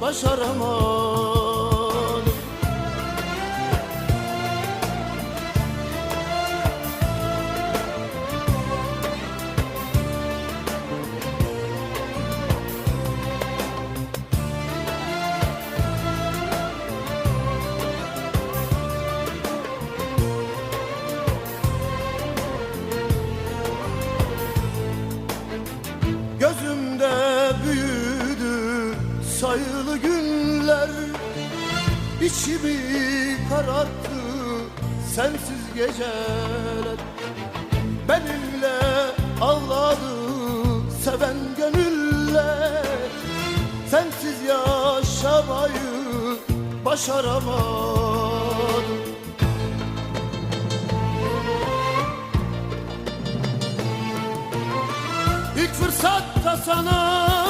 başaramadım Gözümde büyüdü sayılı günler İçimi kararttı sensiz geceler. Benimle ağladı seven gönüller. Sensiz yaşamayı başaramadım. İlk fırsatta sana